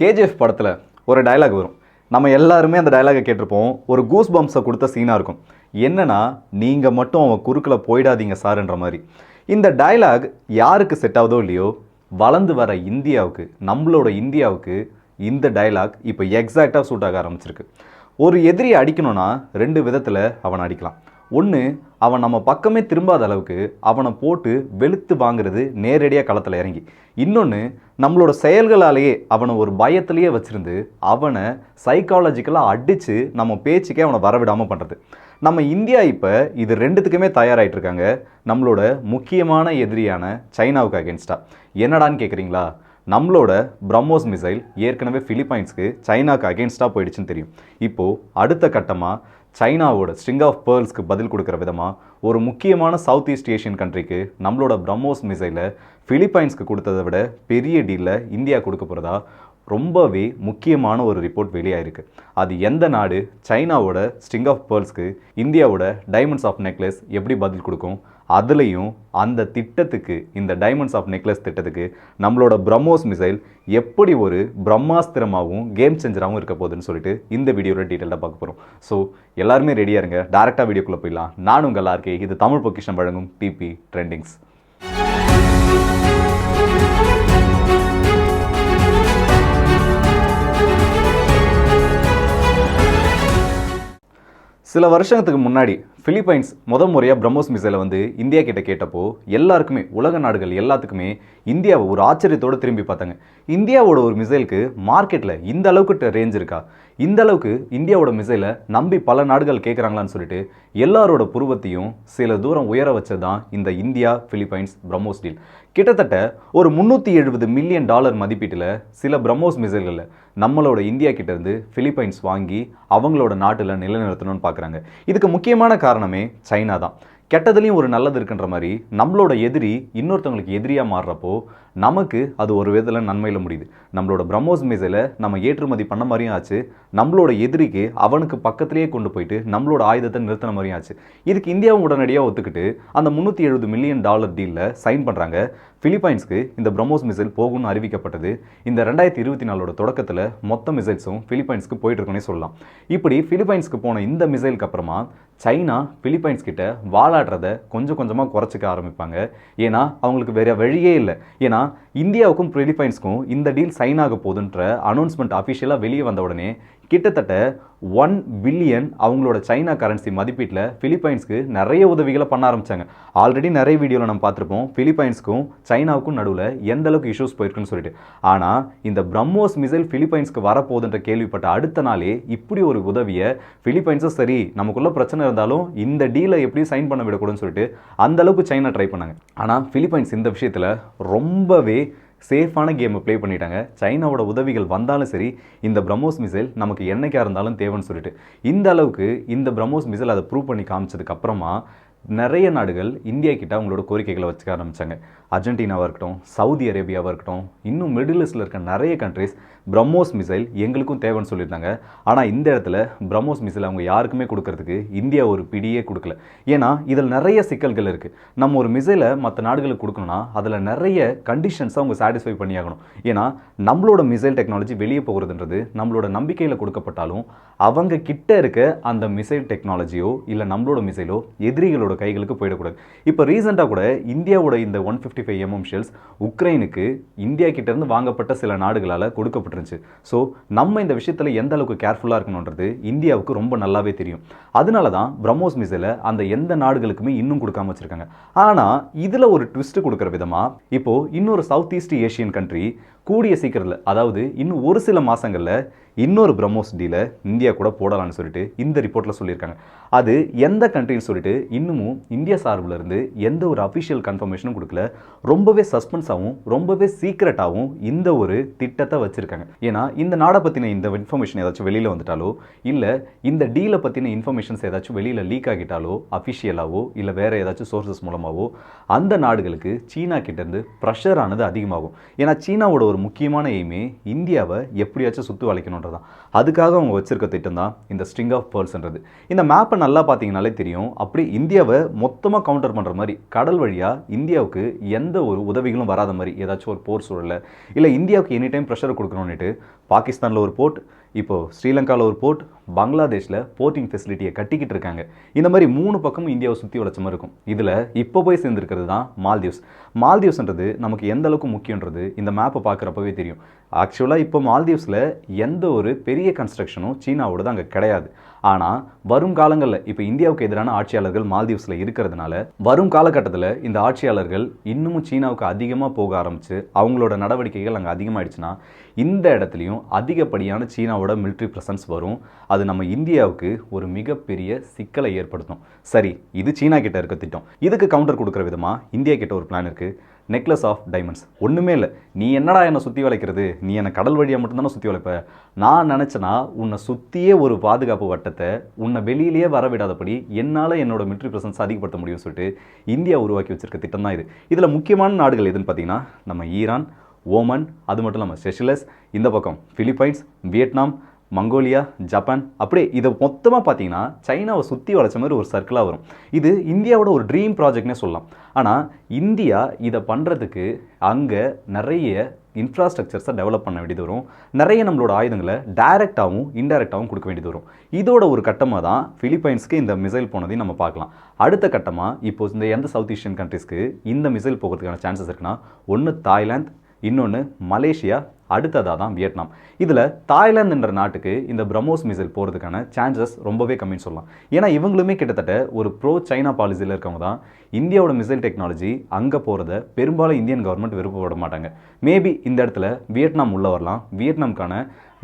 KGF படத்தில் ஒரு dialogue வரும். நம்ம எல்லாருமே அந்த டயலாகை கேட்டிருப்போம். ஒரு கூஸ் பம்ப்ஸை கொடுத்த சீனாக இருக்கும். என்னன்னா நீங்கள் மட்டும் அவன் குறுக்கில் போயிடாதீங்க சார்ன்ற மாதிரி. இந்த டயலாக் யாருக்கு செட் ஆகுதோ இல்லையோ வளர்ந்து வர இந்தியாவுக்கு நம்மளோட இந்தியாவுக்கு இந்த டயலாக் இப்போ எக்ஸாக்டாக சூட் ஆக ஆரம்பிச்சிருக்கு. ஒரு எதிரியை அடிக்கணும்னா ரெண்டு விதத்தில் அவனை அடிக்கலாம். ஒன்று அவன் நம்ம பக்கமே திரும்பாத அளவுக்கு அவனை போட்டு வெளுத்து வாங்குறது நேரடியாக களத்தில் இறங்கி. இன்னொன்று நம்மளோட செயல்களாலேயே அவனை ஒரு பயத்திலேயே வச்சுருந்து அவனை சைக்காலஜிக்கலாக அடித்து நம்ம பேச்சுக்கே அவனை வரவிடாமல் பண்ணுறது நம்ம இந்தியா இப்போ இது ரெண்டுத்துக்குமே தயாராகிட்டு இருக்காங்க நம்மளோட முக்கியமான எதிரியான சைனாவுக்கு அகேன்ஸ்டா என்னடான்னு கேட்குறீங்களா நம்மளோட பிரம்மோஸ் மிசைல் ஏற்கனவே ஃபிலிப்பைன்ஸ்க்கு சைனாக்கு அகேன்ஸ்டாக போயிடுச்சுன்னு தெரியும். இப்போது அடுத்த கட்டமாக சைனாவோட ஸ்ட்ரிங் ஆஃப் பேர்ல்ஸ்க்கு பதில் கொடுக்குற விதமாக ஒரு முக்கியமான சவுத் ஈஸ்ட் ஏஷியன் கண்ட்ரிக்கு நம்மளோட பிரம்மோஸ் மிசைலை ஃபிலிப்பைன்ஸ்க்கு கொடுத்ததை விட பெரிய டீலில் இந்தியா கொடுக்க போகிறதா ரொம்பவே முக்கியமான ஒரு ரிப்போர்ட் வெளியாயிருக்கு. அது எந்த நாடு? சைனாவோட ஸ்ட்ரிங் ஆஃப் பேர்ல்ஸ்க்கு இந்தியாவோட டைமண்ட்ஸ் ஆஃப் நெக்லஸ் எப்படி பதில் கொடுக்கும்? அதுலேயும் அந்த திட்டத்துக்கு இந்த டைமண்ட்ஸ் ஆஃப் நெக்லஸ் திட்டத்துக்கு நம்மளோட பிரம்மோஸ் மிசைல் எப்படி ஒரு பிரம்மாஸ்திரமாகவும் கேம் சேஞ்சராகவும் இருக்க போகுதுன்னு சொல்லிட்டு இந்த வீடியோவில் டீட்டெயிலாக பார்க்க போகிறோம் ஸோ எல்லாருமே ரெடியாக இருங்க. டேரெக்டாக வீடியோக்குள்ளே போயிடலாம். நான் உங்கள் எல்லாருக்கே இது தமிழ் பொக்கிஷன் வழங்கும் டிபி ட்ரெண்டிங்ஸ் சில வருஷத்துக்கு முன்னாடி ஃபிலிப்பைன்ஸ் முத முறையாக பிரம்மோஸ் மிசைலை வந்து இந்தியா கிட்ட கேட்டப்போ எல்லாருக்குமே உலக நாடுகள் எல்லாத்துக்குமே இந்தியாவை ஒரு ஆச்சரியத்தோடு திரும்பி பார்த்தாங்க. இந்தியாவோட ஒரு மிசைலுக்கு மார்க்கெட்டில் இந்த அளவுக்கு ரேஞ்ச் இருக்கா? இந்த அளவுக்கு இந்தியாவோட மிசைலை நம்பி பல நாடுகள் கேட்குறாங்களான்னு சொல்லிட்டு எல்லாரோட புருவத்தையும் சில தூரம் உயர வச்சது தான் இந்த இந்தியா பிலிப்பைன்ஸ் பிரம்மோஸ் டீல் கிட்டத்தட்ட ஒரு முந்நூற்றி எழுபது மில்லியன் டாலர் மதிப்பீட்டில் சில பிரம்மோஸ் மிசைல்களில் நம்மளோட இந்தியா கிட்டேருந்து ஃபிலிப்பைன்ஸ் பிலிப்பைன்ஸ் வாங்கி அவங்களோட நாட்டில் நிலைநிறுத்தணும்னு பார்க்குறாங்க இதுக்கு முக்கியமான காரணமே சைனா தான். கெட்டதுலேயும் ஒரு நல்லது இருக்குன்ற மாதிரி நம்மளோட எதிரி இன்னொருத்தவங்களுக்கு எதிரியாக மாறுறப்போ நமக்கு அது ஒரு விதத்தில் நன்மையில் முடியுது. நம்மளோட பிரம்மோஸ் மிசைலை நம்ம ஏற்றுமதி பண்ண மாதிரியும் ஆச்சு. நம்மளோட எதிரிக்கு அவனுக்கு பக்கத்திலேயே கொண்டு போயிட்டு நம்மளோட ஆயுதத்தை நிறுத்தின மாதிரியும் ஆச்சு. இதுக்கு இந்தியாவும் உடனடியாக ஒத்துக்கிட்டு அந்த முந்நூற்றி எழுபது மில்லியன் டாலர் டீலில் சைன் பண்ணுறாங்க பிலிப்பைன்ஸ்க்கு இந்த பிரம்மோஸ் மிசைல் போகும்னு அறிவிக்கப்பட்டது. இந்த ரெண்டாயிரத்தி இருபத்தி நாலோட தொடக்கத்தில் மொத்த மிசைல்ஸும் பிலிப்பைன்ஸ்க்கு போயிட்டுருக்குன்னே சொல்லலாம். இப்படி பிலிப்பைன்ஸ்க்கு போன இந்த மிசைலுக்கு அப்புறமா சைனா பிலிப்பைன்ஸ் கிட்ட வாலாடுறத கொஞ்சம் கொஞ்சமாக குறைச்சிக்க ஆரம்பிப்பாங்க. ஏன்னா அவங்களுக்கு வேறு வழியே இல்லை. ஏன்னா இந்தியாவுக்கும் பிலிப்பைன்ஸ்க்கும் இந்த டீல் சைன் ஆக போகுதுன்ற அனௌன்ஸ்மெண்ட் அஃபிஷியலாக வெளியே வந்த உடனே கிட்டத்தட்ட ஒன் பில்லியன் அவங்களோட சைனா கரன்சி மதிப்பீட்டில் ஃபிலிப்பைன்ஸ்க்கு நிறைய உதவிகளை பண்ண ஆரம்பிச்சாங்க. ஆல்ரெடி நிறைய வீடியோவில் நம்ம பார்த்துருப்போம். ஃபிலிப்பைன்ஸ்க்கும் சைனாவுக்கும் நடுவில் எந்த அளவுக்கு இஷ்யூஸ் போயிருக்குன்னு சொல்லிட்டு. ஆனால் இந்த பிரம்மோஸ் மிசைல் ஃபிலிப்பைன்ஸ்க்கு வரப்போகுதுன்ற கேள்விப்பட்ட அடுத்த நாளே இப்படி ஒரு உதவியை ஃபிலிப்பைன்ஸும் சரி நமக்குள்ள பிரச்சனை இருந்தாலும் இந்த டீலை எப்படி சைன் பண்ண விடக்கூடாதுன்னு சொல்லிட்டு அந்த அளவுக்கு சைனா ட்ரை பண்ணாங்க. ஆனால் ஃபிலிப்பைன்ஸ் இந்த விஷயத்தில் ரொம்பவே சேஃபான கேமை ப்ளே பண்ணிட்டாங்க. சைனாவோட உதவிகள் வந்தாலும் சரி இந்த பிரம்மோஸ் மிசைல் நமக்கு என்னைக்காக இருந்தாலும் தேவைன்னு சொல்லிட்டு. இந்த அளவுக்கு இந்த பிரம்மோஸ் மிசைல் அதை ப்ரூவ் பண்ணி காமிச்சதுக்கப்புறமா நிறைய நாடுகள் இந்தியா கிட்ட அவங்களோட கோரிக்கைகளை வச்சுக்க ஆரம்பிச்சாங்க. அர்ஜென்டினாவாக இருக்கட்டும் சவுதி அரேபியாவாக இருக்கட்டும் இன்னும் மிடில் ஈஸ்டில் இருக்க நிறைய கண்ட்ரிஸ் பிரம்மோஸ் மிசைல் எங்களுக்கும் தேவைன்னு சொல்லியிருந்தாங்க. ஆனால் இந்த இடத்துல பிரம்மோஸ் மிசைல் அவங்க யாருக்குமே கொடுக்கறதுக்கு இந்தியா ஒரு பிடியே கொடுக்கல. ஏன்னா இதில் நிறைய சிக்கல்கள் இருக்குது நம்ம ஒரு மிசைலை மற்ற நாடுகளுக்கு கொடுக்கணும்னா அதில் நிறைய கண்டிஷன்ஸை அவங்க சாட்டிஸ்ஃபை பண்ணியாகணும். ஏன்னா நம்மளோட மிசைல் டெக்னாலஜி வெளியே போகிறதுன்றது நம்மளோட நம்பிக்கையில் கொடுக்கப்பட்டாலும் அவங்க கிட்ட இருக்க அந்த மிசைல் டெக்னாலஜியோ இல்லை நம்மளோட மிசைலோ எதிரிகளோட கைகளுக்கு போயிடக்கூடாது. இப்போ ரீசெண்டாக கூட இந்தியாவோட இந்த one fifty five MM shells உக்ரைனுக்கு இந்தியா கிட்டேருந்து வாங்கப்பட்ட சில நாடுகளால் கொடுக்கப்பட்டிருந்துச்சு. ஸோ நம்ம இந்த விஷயத்தில் எந்த அளவுக்கு கேர்ஃபுல்லாக இருக்கணுன்றது இந்தியாவுக்கு ரொம்ப நல்லாவே தெரியும். அதனால தான் பிரம்மோஸ் மிசைலை அந்த எந்த நாடுகளுக்குமே இன்னும் கொடுக்காம வச்சுருக்காங்க. ஆனால் இதில் ஒரு ட்விஸ்ட் கொடுக்குற விதமாக இப்போது இன்னொரு சவுத் ஈஸ்ட் ஏஷியன் கண்ட்ரி கூடிய சீக்கிரத்தில் அதாவது இன்னும் ஒரு சில மாதங்களில் இன்னொரு பிரம்மோஸ் டீலை இந்தியா கூட போடலாம்னு சொல்லிட்டு இந்த ரிப்போர்ட்டில் சொல்லியிருக்காங்க. அது எந்த கண்ட்ரின்னு சொல்லிட்டு இன்னமும் இந்தியா சார்பில் இருந்து எந்த ஒரு அஃபிஷியல் கன்ஃபர்மேஷனும் கொடுக்கல. ரொம்பவே சஸ்பென்ஸாகவும் ரொம்பவே சீக்ரெட்டாகவும் இந்த ஒரு திட்டத்தை வச்சுருக்காங்க. ஏன்னா இந்த நாடை பற்றின இந்த இன்ஃபர்மேஷன் ஏதாச்சும் வெளியில் வந்துட்டாலோ இல்லை இந்த டீலை பற்றின இன்ஃபர்மேஷன்ஸ் ஏதாச்சும் வெளியில் லீக் ஆகிட்டாலோ அஃபிஷியலாகவோ இல்லை வேறு ஏதாச்சும் சோர்சஸ் மூலமாகவோ அந்த நாடுகளுக்கு சீனா கிட்டேருந்து ப்ரெஷர் ஆனது அதிகமாகும். ஏன்னா சீனாவோட ஒரு முக்கியமான எய்மே இந்தியாவை எப்படியாச்சும் சுற்றி வளைக்கணுன்றதான் அதுக்காக அவங்க வச்சுருக்க திட்டம் தான் இந்த ஸ்ட்ரிங் ஆஃப் பேர்ல்ஸ்ன்றது இந்த மேப்பை நல்லா பார்த்தீங்கனாலே தெரியும். அப்படி இந்தியாவை மொத்தமாக கவுண்டர் பண்ணுற மாதிரி கடல் வழியாக இந்தியாவுக்கு எந்த ஒரு உதவிகளும் வராத மாதிரி ஏதாச்சும் ஒரு போர் சூழலில் இல்லை இந்தியாவுக்கு எனி டைம் ப்ரெஷர் கொடுக்கணும்னுட்டு பாகிஸ்தானில் ஒரு போர்ட் இப்போது ஸ்ரீலங்காவில் ஒரு போர்ட் பங்களாதேஷில் போர்ட்டிங் ஃபெசிலிட்டியை கட்டிக்கிட்டு இருக்காங்க. இந்த மாதிரி மூணு பக்கமும் இந்தியாவை சுற்றி வளைச்ச மாதிரி இருக்கும். இதில் இப்போ போய் சேர்ந்துருக்கிறது தான் மால்தீவ்ஸ். மால்தீவ்ஸ்ன்றது நமக்கு எந்த அளவுக்கு முக்கியன்றது இந்த மேப்பை பார்க்குறப்பவே தெரியும். ஆக்சுவலாக இப்போ மால்தீவ்ஸில் எந்த ஒரு பெரிய கன்ஸ்ட்ரக்ஷனும் சீனாவோடது அங்கே கிடையாது. ஆனால் வரும் காலங்களில் இப்போ இந்தியாவுக்கு எதிரான ஆட்சியாளர்கள் மால்தீவ்ஸில் இருக்கிறதுனால வரும் காலகட்டத்தில் இந்த ஆட்சியாளர்கள் இன்னமும் சீனாவுக்கு அதிகமாக போக ஆரம்பித்து அவங்களோட நடவடிக்கைகள் அங்கே அதிகமாகிடுச்சுன்னா இந்த இடத்துலையும் அதிகப்படியான சீனாவோட மிலிட்ரி ப்ரெசன்ஸ் வரும். அது நம்ம இந்தியாவுக்கு ஒரு மிகப்பெரிய சிக்கலை ஏற்படுத்தும். சரி இது சீனா கிட்ட இருக்க திட்டம். இதுக்கு கவுண்டர் கொடுக்குற விதமாக இந்தியா கிட்ட ஒரு பிளான் இருக்குது நெக்லஸ் ஆஃப் டைமண்ட்ஸ். ஒன்றுமே இல்லை. நீ என்னடா என்னை சுற்றி வளைக்கிறது? நீ என்னை கடல் வழியாக மட்டும்தானே சுற்றி வளைப்ப? நான் நினச்சேன்னா உன்னை சுற்றியே ஒரு பாதுகாப்பு வட்டத்தை உன்னை வெளியிலேயே வர விடாதபடி என்னால் என்னோட மிலிட்ரி ப்ரெசன்ஸ் அதிகப்படுத்த முடியும்னு சொல்லிட்டு இந்தியா உருவாக்கி வச்சிருக்க திட்டம் தான் இது. இதில் முக்கியமான நாடுகள் எதுன்னு பார்த்தீங்கன்னா நம்ம ஈரான் ஓமன் அது மட்டும் இல்லாமல் செஷலஸ் இந்த பக்கம் ஃபிலிப்பைன்ஸ் வியட்நாம் மங்கோலியா ஜப்பான் அப்படியே இதை மொத்தமாக பார்த்தீங்கன்னா சைனாவை சுற்றி வளைச்ச மாதிரி ஒரு சர்க்கிளாக வரும். இது இந்தியாவோட ஒரு ட்ரீம் ப்ராஜெக்ட்னே சொல்லலாம். ஆனால் இந்தியா இதை பண்ணுறதுக்கு அங்கே நிறைய இன்ஃப்ராஸ்ட்ரக்சர்ஸை டெவலப் பண்ண வேண்டியது வரும். நிறைய நம்மளோட ஆயுதங்களை டைரெக்டாகவும் இன்டைரக்டாகவும் கொடுக்க வேண்டியது வரும். இதோட ஒரு கட்டமாக தான் ஃபிலிப்பைன்ஸ்க்கு இந்த மிசைல் போனதையும் நம்ம பார்க்கலாம். அடுத்த கட்டமாக இப்போ இந்த எந்த சவுத் ஏஷியன் கண்ட்ரிஸ்க்கு இந்த மிசைல் போகிறதுக்கான சான்சஸ் இருக்குன்னா ஒன்று தாய்லாந்து இன்னொன்று மலேசியா அடுத்ததாக தான் வியட்நாம். இதில் தாய்லாந்துன்ற நாட்டுக்கு இந்த பிரம்மோஸ் மிசைல் போகிறதுக்கான சான்சஸ் ரொம்பவே கம்மின்னு சொல்லலாம். ஏன்னா இவங்களுமே கிட்டத்தட்ட ஒரு ப்ரோ சைனா பாலிசியில் இருக்கவங்க தான். இந்தியாவோட மிசைல் டெக்னாலஜி அங்கே போகிறத பெரும்பாலும் இந்தியன் கவர்மெண்ட் விருப்பப்பட மாட்டாங்க. மேபி இந்த இடத்துல வியட்நாம் உள்ள வரலாம். வியட்நாம்க்கான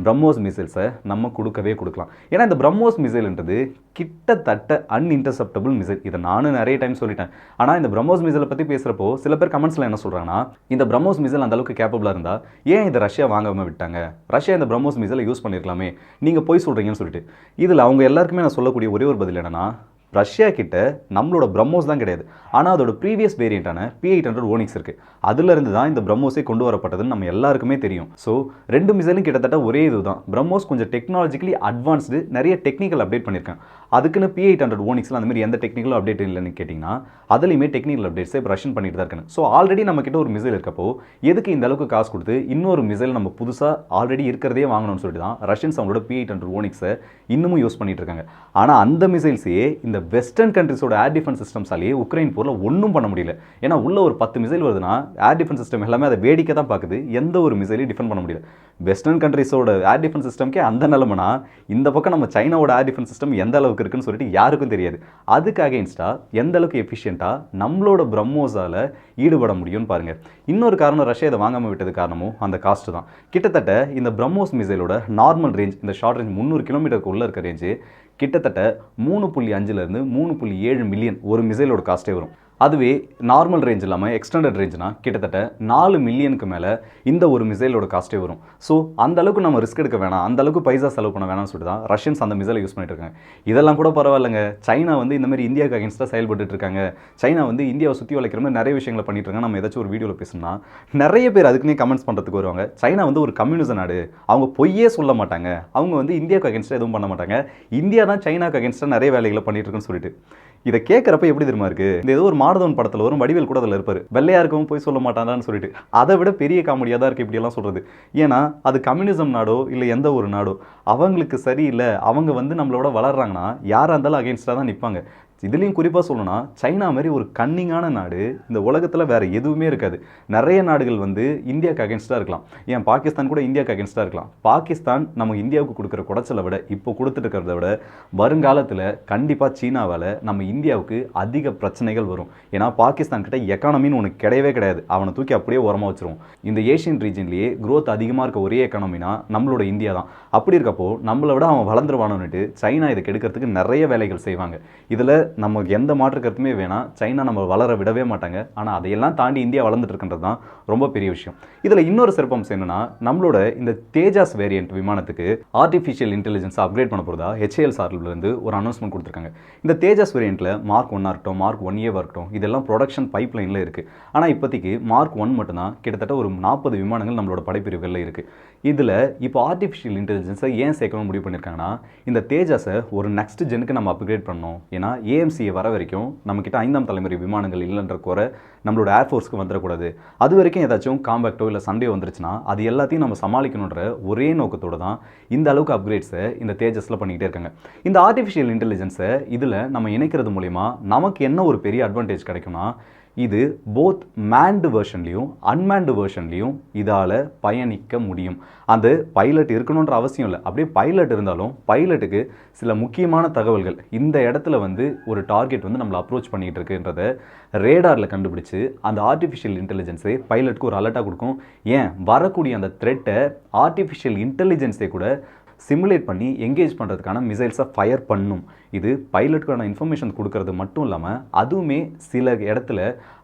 பிரம்மோஸ் மிசைல்ஸை நம்ம கொடுக்கவே கொடுக்கலாம். ஏன்னா இந்த பிரம்மோஸ் மிசைல்ன்றது கிட்டத்தட்ட அன்இன்டர்செப்டபிள் மிசைல் இதை நானும் நிறைய டைம் சொல்லிட்டேன். ஆனால் இந்த பிரம்மோஸ் மிசைலை பற்றி பேசுகிறப்போ சில பேர் கமெண்ட்ஸில் என்ன சொல்கிறாங்கன்னா இந்த பிரம்மோஸ் மிசைல் அந்த அளவுக்கு கேப்பபிளாக இருந்தால் ஏன் இதை ரஷ்யா வாங்காமல் விட்டாங்க? ரஷ்யா இந்த பிரம்மோஸ் மிசைலை யூஸ் பண்ணியிருக்கலாமே நீங்கள் போய் சொல்கிறீங்கன்னு சொல்லிட்டு. இதில் அவங்க எல்லாருக்குமே நான் சொல்லக்கூடிய ஒரே ஒரு பதில் என்னன்னா ரஷ்யா கிட்ட நம்மளோட பிரம்மோஸ் தான் கிடையாது. ஆனால் அதோட ப்ரீவியஸ் வேரியண்ட்டான பி எயிட் ஹண்ட்ரட் ஓனிக்ஸ் இருக்குது அதுலேருந்து தான் இந்த பிரம்மோஸே கொண்டு வரப்பட்டதுன்னு நம்ம எல்லாருக்குமே தெரியும். ஸோ ரெண்டு மிசைலும் கிட்டத்தட்ட ஒரே இது தான் பிரம்மோஸ் கொஞ்சம் டெக்னாலஜிக்கலி அட்வான்ஸ்டு நிறைய டெக்னிக்கல் அப்டேட் பண்ணியிருக்கேன் அதுக்குன்னு பி எயிட் ஹண்ட்ரட் ஓனிக்ஸில் அந்த மாதிரி எந்த டெக்னிக்கலும் அப்டேட் இல்லைன்னு கேட்டிங்கன்னா அதுலேயுமே டெக்னிக்கல் அப்டேட்ஸை இப்போ ரஷ்யன் பண்ணிட்டு தான் இருக்காங்க. ஸோ ஆல்ரெடி நம்ம கிட்ட ஒரு மிசைல் இருக்கப்போ எதுக்கு இந்த அளவுக்கு காசு கொடுத்து இன்னொரு மிசைல் நம்ம புதுசாக ஆல்ரெடி இருக்கிறதே வாங்கணும்னு சொல்லிட்டு தான் ரஷ்யன்ஸ் அவங்களோட பி எயிட் ஹண்ட்ரட் ஓனிக்ஸை இன்னமும் யூஸ் பண்ணிட்டு இருக்காங்க. ஆனால் அந்த மிசைல்ஸையே இந்த வெஸ்டர்ன் கண்ட்ரிஸோட ஏர் டிஃபென்ஸ் சிஸ்டம்ஸாலேயே உக்ரைன் போரில் ஒன்றும் பண்ண முடியல. ஏன்னா உள்ள ஒரு பத்து மிசைல் வருதுன்னா ஏர் டிஃபென்ஸ் சிஸ்டம் எல்லாமே அதை வேடிக்கை தான் பார்க்குது எந்த ஒரு மிசைலையும் டிஃபெண்ட் பண்ண முடியல. வெஸ்டர்ன் கண்ட்ரிஸோட ஏர் டிஃபென்ஸ் சிஸ்டம்க்கே அந்த நிலமனா இந்த பக்கம் நம்ம சைனாவோட ஏர் டிஃபென்ஸ் சிஸ்டம் எந்த அளவுக்கு இருக்குன்னு சொல்லிட்டு யாருக்கும் தெரியாது. அதுக்கு அகேன்ஸ்டாக எந்த அளவுக்கு எஃபிஷியண்ட்டாக நம்மளோட பிரம்மோஸால் ஈடுபட முடியும்னு பாருங்க. இன்னொரு காரணம் ரஷ்யா இதை வாங்காமல் விட்டது காரணமும் அந்த காஸ்ட்டு தான். கிட்டத்தட்ட இந்த பிரம்மோஸ் மிசைலோட நார்மல் ரேஞ்ச் இந்த ஷார்ட் ரேஞ்ச் முந்நூறு கிலோமீட்டருக்கு உள்ளே இருக்க ரேஞ்சு கிட்டத்தட்ட மூணு புள்ளி அஞ்சுலேருந்து மூணு புள்ளி ஏழு மில்லியன் ஒரு மிசைலோட காஸ்ட்டே வரும். அதுவே நார்மல் ரேஞ்ச் இல்லாமல் எக்ஸ்டெண்டட் ரேஞ்ச்னா கிட்டத்தட்ட நாலு மில்லியனுக்கு மேலே இந்த ஒரு மிசைலோட காஸ்ட்டே வரும். ஸோ அந்த அளவுக்கு நம்ம ரிஸ்க் எடுக்க வேணாம். அந்த அளவுக்கு பைசா செலவு பண்ண வேணாம்னு சொல்லிட்டு தான் ரஷ்யன்ஸ் அந்த மிசைலை யூஸ் பண்ணிட்டு இருக்காங்க. இதெல்லாம் கூட பரவாயில்லைங்க. சைனா வந்து இந்த மாதிரி இந்தியாவுக்கு அகேன்ஸ்டாக செயல்பட்டு இருக்காங்க. சைனா வந்து இந்தியாவை சுற்றி வளைக்கிற மாதிரி நிறைய விஷயங்களை பண்ணிட்டு இருக்காங்க. நம்ம ஏதாச்சும் ஒரு வீடியோவில் பேசணும்னா நிறைய பேர் அதுக்குன்னே கமெண்ட்ஸ் பண்ணுறதுக்கு வருவாங்க. சைனா வந்து ஒரு கம்யூனிச நாடு. அவங்க பொய்யே சொல்ல மாட்டாங்க. அவங்க வந்து இந்தியாவுக்கு அகேன்ஸ்டாக எதுவும் பண்ண மாட்டாங்க. இந்தியா தான் சைனாக்கு அகேன்ஸ்டாக நிறைய வேலைகளை பண்ணிட்டு இருக்குன்னு சொல்லிட்டு. இதை கேட்குறப்ப எப்படி தெரியுமா இருக்கு? இந்த ஏதோ ஒரு மாரதவன் படத்தில் வரும் வடிவேல் கூட அதில் இருப்பார். வெள்ளையா இருக்கவும் போய் சொல்ல மாட்டாங்கன்னு சொல்லிட்டு. அதை விட பெரிய காமெடியாக தான் இருக்கு இப்படியெல்லாம் சொல்றது. ஏன்னா அது கம்யூனிசம் நாடோ இல்லை எந்த ஒரு நாடோ அவங்களுக்கு சரியில்லை. அவங்க வந்து நம்மளோட வளர்றாங்கன்னா யாராக இருந்தாலும் அகேன்ஸ்டாக தான் நிற்பாங்க இதுலேயும் குறிப்பாக சொல்லணும்னா சைனா மாதிரி ஒரு கன்னிங்கான நாடு இந்த உலகத்தில் வேறு எதுவுமே இருக்காது. நிறைய நாடுகள் வந்து இந்தியாவுக்கு அகேன்ஸ்டாக இருக்கலாம். ஏன்? பாகிஸ்தான் கூட இந்தியாவுக்கு அகேன்ஸ்டாக இருக்கலாம். பாகிஸ்தான் நம்ம இந்தியாவுக்கு கொடுக்குற குடைச்சலை விட இப்போ கொடுத்துட்டு இருக்கிறத விட வருங்காலத்தில் கண்டிப்பாக சீனாவால் நம்ம இந்தியாவுக்கு அதிக பிரச்சனைகள் வரும். ஏன்னா பாகிஸ்தான் கிட்ட எக்கானமின்னு ஒன்று கிடையவே கிடையாது. அவனை தூக்கி அப்படியே உரமாக வச்சிருவோம் இந்த ஏஷியன் ரீஜன்லேயே க்ரோத் அதிகமாக இருக்க ஒரே எக்கானமினா நம்மளோட இந்தியா தான். அப்படி இருக்கப்போ நம்மளை விட அவன் வளர்ந்துருவானுன்னுட்டு சைனா இதை கெடுக்கிறதுக்கு நிறைய வேலைகள் செய்வாங்க. இதில் நமக்கு எந்த மாற்று கருத்துமே வேணாம். சைனா நம்ம வளர விடவே மாட்டாங்க. ஆனால் அதையெல்லாம் தாண்டி இந்தியா வளர்ந்துட்டு இருக்கின்றது தான் ரொம்ப பெரிய விஷயம். இதில் இன்னொரு சிறப்பம்சம் என்னன்னா நம்மளோட இந்த தேஜாஸ் வேரியன்ட் விமானத்துக்கு ஆர்டிஃபிஷியல் இன்டெலிஜென்ஸ் அப்கிரேட் பண்ண போகிறதா ஹெச்ஏஎல் சார்பிலிருந்து ஒரு அனௌன்ஸ்மெண்ட் கொடுத்துருக்காங்க. இந்த தேஜாஸ் வேரியண்ட்டில் மார்க் ஒன்னாக இருக்கட்டும் மார்க் ஒன் ஏவாக இருக்கட்டும் இதெல்லாம் ப்ரொடக்ஷன் பைப் லைனில் இருக்குது ஆனால் இப்போதைக்கு மார்க் ஒன் மட்டும்தான் கிட்டத்தட்ட ஒரு நாற்பது விமானங்கள் நம்மளோட படைப்பிரிவுகளில் இருக்குது இதில் இப்போ ஆர்டிஃபிஷியல் இன்டெலிஜென்ஸை ஏன் சேர்க்கணும்னு முடிவு பண்ணியிருக்காங்கன்னா இந்த தேஜாஸை ஒரு நெக்ஸ்ட் ஜெனுக்கு நம்ம அப்கிரேட் பண்ணணும். ஏன்னா ஏஎம்சியை வர வரைக்கும் நம்மக்கிட்ட ஐந்தாம் தலைமுறை விமானங்கள் இல்லைன்ற குறை நம்மளோட ஏர்ஃபோர்ஸ்க்கு வந்துடக்கூடாது. அது வரைக்கும் ஏதாச்சும் காம்பேக்டோ இல்லை சண்டே வந்துருச்சுன்னா அது எல்லாத்தையும் நம்ம சமாளிக்கணுன்ற ஒரே நோக்கத்தோடு தான் இந்த அளவுக்கு அப்கிரேட்ஸை இந்த தேஜஸில் பண்ணிக்கிட்டே இருக்காங்க. இந்த ஆர்டிஃபிஷியல் இன்டெலிஜென்ஸை இதில் நம்ம இணைக்கிறது மூலிமா நமக்கு என்ன ஒரு பெரிய அட்வான்டேஜ் கிடைக்கும்னா இது போத் மேன்டு வெர்ஷன்லேயும் அன்மேன்டு வெர்ஷன்லேயும் இதால் பயணிக்க முடியும். அந்த பைலட் இருக்கணுன்ற அவசியம் இல்லை. அப்படியே பைலட் இருந்தாலும் பைலட்டுக்கு சில முக்கியமான தகவல்கள். இந்த இடத்துல வந்து ஒரு டார்கெட் வந்து நம்மளை அப்ரோச் பண்ணிகிட்டு இருக்குன்றத ரேடாரில் கண்டுபிடிச்சு அந்த ஆர்டிஃபிஷியல் இன்டெலிஜென்ஸே பைலட்டுக்கு ஒரு அலர்ட்டாக கொடுக்கும். ஏன்? வரக்கூடிய அந்த த்ரெட்டை ஆர்டிஃபிஷியல் இன்டெலிஜென்ஸே கூட சிமுலேட் பண்ணி எங்கேஜ் பண்ணுறதுக்கான மிசைல்ஸை ஃபயர் பண்ணும். இது பைலட்டுக்கான இன்ஃபர்மேஷன் கொடுக்கறது மட்டும் இல்லாமல் அதுவுமே சில இடத்துல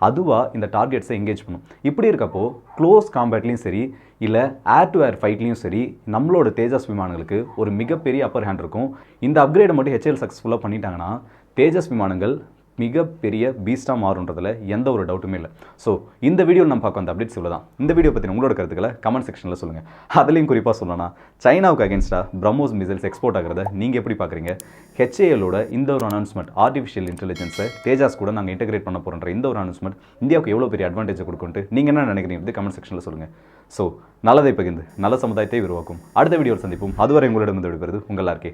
அதுவாக இந்த டார்கெட்ஸை எங்கேஜ் பண்ணும். இப்படி இருக்கப்போ க்ளோஸ் காம்பேட்லேயும் சரி இல்லை ஏர் டு ஏர் ஃபைட்லேயும் சரி நம்மளோட தேஜஸ் விமானங்களுக்கு ஒரு மிகப்பெரிய அப்பர் ஹேண்ட் இருக்கும். இந்த அப்கிரேடை மட்டும் ஹெச்எல் சக்ஸஸ்ஃபுல்லாக பண்ணிட்டாங்கன்னா தேஜஸ் விமானங்கள் மிகப்பெரிய பீஸ்டாக மாறுன்றதில் எந்த ஒரு டவுட்டுமே இல்லை. ஸோ இந்த வீடியோ நம்ம பார்க்க வந்த அப்டேட்ஸ் இவ்வளோ தான் இந்த வீடியோ பற்றி உங்களோட கருத்துக்களை கமெண்ட் செக்ஷனில் சொல்லுங்கள் அதுலேயும் குறிப்பாக சொல்லணும்னா சைனாவுக்கு அகேன்ஸ்டாக பிரம்மோஸ் மிசைல்ஸ் எக்ஸ்போர்ட் ஆகிறத நீங்கள் எப்படி பார்க்குறீங்க? ஹெச்ஏஎலோட இந்த ஒரு அனௌன்ஸ்மெண்ட் ஆர்டிஃபிஷியல் இன்டெலிஜென்ஸை தேஜாஸ் கூட நாங்கள் இன்டெகிரேட் பண்ண போகிறோம் இந்த ஒரு அனௌன்ஸ்மெண்ட் இந்தியாவுக்கு எவ்வளோ பெரிய அட்வான்டேஜ் கொடுக்குன்ட்டு நீங்கள் என்ன நினைக்கிறீங்க கமெண்ட் செக்ஷனில் சொல்லுங்கள் ஸோ நல்லதை பகிர்ந்து நல்ல சமுதாயத்தை உருவாக்கும். அடுத்த வீடியோவில் சந்திப்போம். அதுவரை உங்களிடம் விடுபெறுது உங்கள் எல்லாருக்கே